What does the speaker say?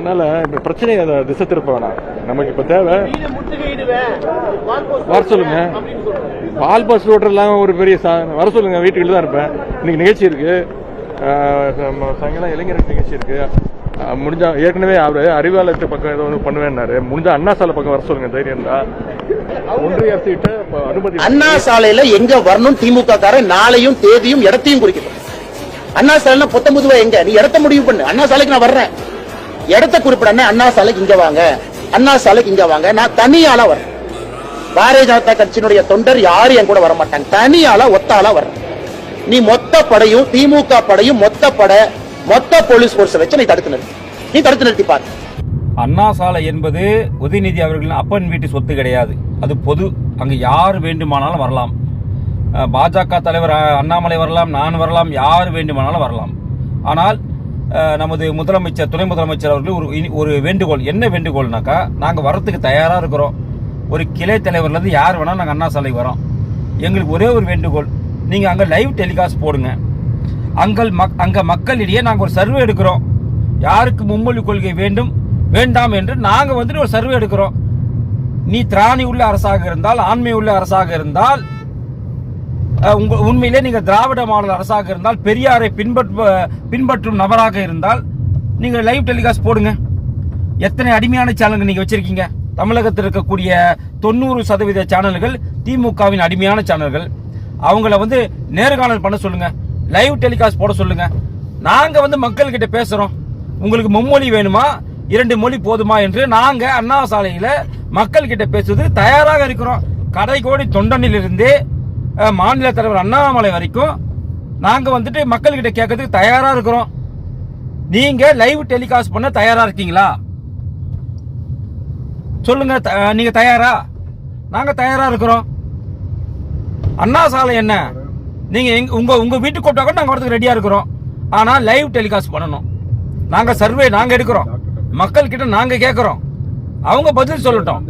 அதனால இந்த பிரச்சனையை அதை திசை திருப்ப வேணாம். நமக்கு இப்ப தேவை. வர சொல்லுங்க. அப்படின்னு சொல்றாரு பால் பஸ் ஓட்டுறதுலாம் ஒரு பெரிய சா வர சொல்லுங்க. வீட்டுக்கிட்ட தான் இருப்பேன். இன்னைக்கு நிகழ்ச்சி இருக்கு. ஆஹ் நம்ம சாயங்காலம் நிகழ்ச்சி இருக்கு. முடிஞ்சா ஏற்கனவே அவரு அறிவாலயத்து பக்கம் ஏதோ ஒன்று பண்ணுவேன்னாரு. முடிஞ்சா அண்ணா சாலை பக்கம் வர சொல்லுங்க. தைரியம் தான் ஒன்றிய அரசு அனுமதி அண்ணா சாலையில எங்க வரணும்? திமுக காரன் நாளையும் தேதியும் இடத்தையும் குறிக்கணும். அண்ணா சாலைனா பொத்தம்புதுவா எங்க? நீ இடத்த முடிவு பண்ணு. அண்ணா சாலைக்கு நான் வர்றேன். இடத்த குறிப்பிட அண்ணா சாலைக்கு இங்க வாங்க. அண்ணா சாலைக்கு இங்க வாங்க. நான் தனியால வரேன். பாரதிய ஜனதா கட்சியினுடைய தொண்டர் யாரும் என் கூட வரமாட்டாங்க. தனியால ஒத்தால ஒத்தாளா நீ மொத்த படையும் திமுக படையும் மொத்த படை மொத்த போலீஸ் போர்ஸ் வச்சு நீ தடுத்து நிறுத்தி. நீ தடுத்து நிறுத்தி பாரு. அண்ணா சாலை என்பது உதயநிதி அவர்களின் அப்பன் வீட்டு சொத்து கிடையாது. அது பொது. அங்கு யார் வேண்டுமானாலும் வரலாம். பாஜக தலைவர் அண்ணாமலை வரலாம் நான் வரலாம் யார் வேண்டுமானாலும் வரலாம். ஆனால் நமது முதலமைச்சர் துணை முதலமைச்சர் அவர்கள் ஒரு இனி- ஒரு வேண்டுகோள். என்ன வேண்டுகோள்னாக்கா நாங்கள் வரத்துக்கு தயாராக இருக்கிறோம். ஒரு கிளை தலைவர்லேருந்து யார் வேணால் நாங்கள் அண்ணா சாலைக்கு வரோம். எங்களுக்கு ஒரே ஒரு வேண்டுகோள். நீங்கள் அங்கே லைவ் டெலிகாஸ்ட் போடுங்க. அங்கள் மக் அங்கே மக்களிடையே நாங்கள் ஒரு சர்வே எடுக்கிறோம். யாருக்கு மும்மொழி கொள்கை வேண்டும் வேண்டாம் என்று நாங்கள் வந்துட்டு ஒரு சர்வே எடுக்கிறோம். நீ திராணி உள்ள அரசாக இருந்தால் ஆண்மை உள்ள அரசாக இருந்தால் உங்க உண்மையிலே நீங்கள் திராவிட மாடல் அரசாக இருந்தால் பெரியாரை பின்பற்ற பின்பற்றும் நபராக இருந்தால் நீங்கள் லைவ் டெலிகாஸ்ட் போடுங்க. எத்தனை அடிமையான சேனல்கள் நீங்கள் வச்சுருக்கீங்க? தமிழகத்தில் இருக்கக்கூடிய தொண்ணூறு சதவீத சேனல்கள் திமுகவின் அடிமையான சேனல்கள் அவங்கள வந்து நேர்காணல் பண்ண சொல்லுங்கள் லைவ் டெலிகாஸ்ட் போட சொல்லுங்கள் நாங்கள் வந்து மக்கள்கிட்ட பேசுகிறோம் உங்களுக்கு மும்மொழி வேணுமா? இரண்டு மொழி போதுமா என்று நாங்கள் அண்ணா சாலையில் மக்கள்கிட்ட பேசுவது தயாராக இருக்கிறோம். கடைக்கோடி தொண்டனிலிருந்து மாநில தலைவர் அண்ணாமலை வரைக்கும் நாங்கள் வந்துட்டு மக்கள் கிட்ட கேட்கறதுக்கு தயாராக இருக்கிறோம். நீங்கள் லைவ் டெலிகாஸ்ட் பண்ண தயாரா இருக்கீங்களா? சொல்லுங்க நீங்கள் நீங்க தயாரா? நாங்கள் தயாராக இருக்கிறோம். அண்ணா சாலை என்ன? நீங்கள் எங் உங்கள் உங்க வீட்டுக்கு கூப்பிட்டா கூட நாங்கள் வரதுக்கு ரெடியாக இருக்கிறோம். ஆனால் லைவ் டெலிகாஸ்ட் பண்ணணும். நாங்கள் சர்வே நாங்கள் எடுக்கிறோம். மக்கள் கிட்ட கேட்குறோம். அவங்க பதில் சொல்லட்டும்.